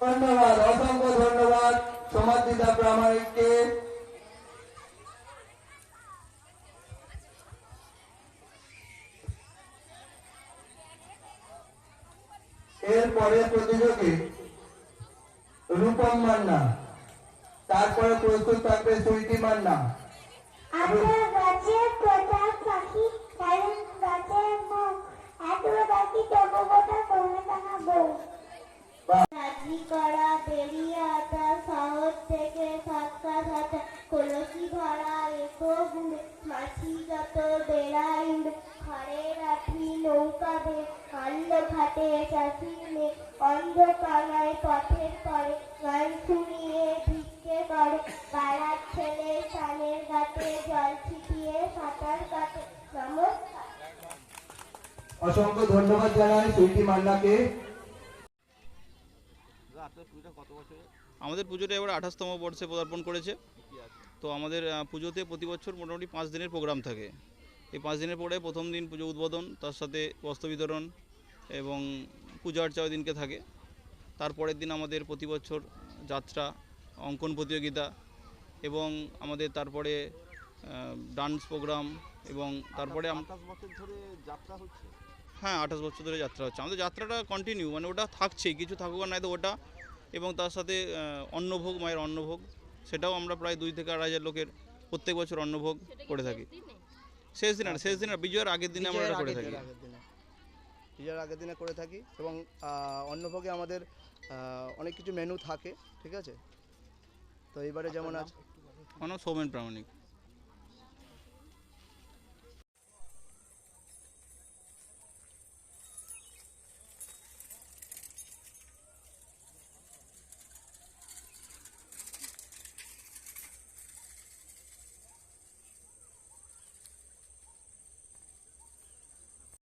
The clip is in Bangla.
ধন্যবাদ অসংখ্য ধন্যবাদ। সমাধিতা প্রামাণিককে। এরপরে প্রতিযোগী রূপম মান্না। তারপরে প্রস্তুত থাকবে সুইটি মান্না। রাজি করা বেরিয়ে আসা শহর থেকে সাতটা সাথে কলসি ভরা রেখো গুড় মাছি যত বেড়াই উড় ঘরে রাখি নৌকা বে ঘাটে চাষি অন্ধকারায় পথের পরে গান অসংখ্য ধন্যবাদ জানাই সুইটি মান্নাকে। আমাদের পুজোটা এবার আঠাশতম বর্ষে পদার্পণ করেছে। তো আমাদের পুজোতে প্রতি বছর মোটামুটি পাঁচ দিনের প্রোগ্রাম থাকে। এই পাঁচ দিনের পরে প্রথম দিন পুজো উদ্বোধন, তার সাথে বস্ত্র বিতরণ এবং পূজা অর্চা ওই দিনকে থাকে। তারপরের দিন আমাদের প্রতি বছর যাত্রা, অঙ্কন প্রতিযোগিতা এবং আমাদের তারপরে ডান্স প্রোগ্রাম এবং তারপরে আম- বছর ধরে যাত্রা হচ্ছে? হ্যাঁ আঠাশ বছর ধরে যাত্রা হচ্ছে। আমাদের যাত্রাটা কন্টিনিউ মানে ওটা থাকছেই কিছু থাকুক আর নাই তো ওটা। এবং তার সাথে আহ, অন্নভোগ মায়ের অন্নভোগ সেটাও আমরা প্রায় দুই থেকে আড়াই হাজার লোকের প্রত্যেক বছর অন্নভোগ করে থাকি। শেষ দিন? আর শেষ দিন আর বিজয়ের আগের দিনে আমরা করে থাকি। বিজয়ের আগের দিনে। করে থাকি এবং অন্নভোগে আমাদের অনেক কিছু মেনু থাকে ঠিক আছে? তো এইবারে যেমন আছে সৌমেন প্রামাণিক।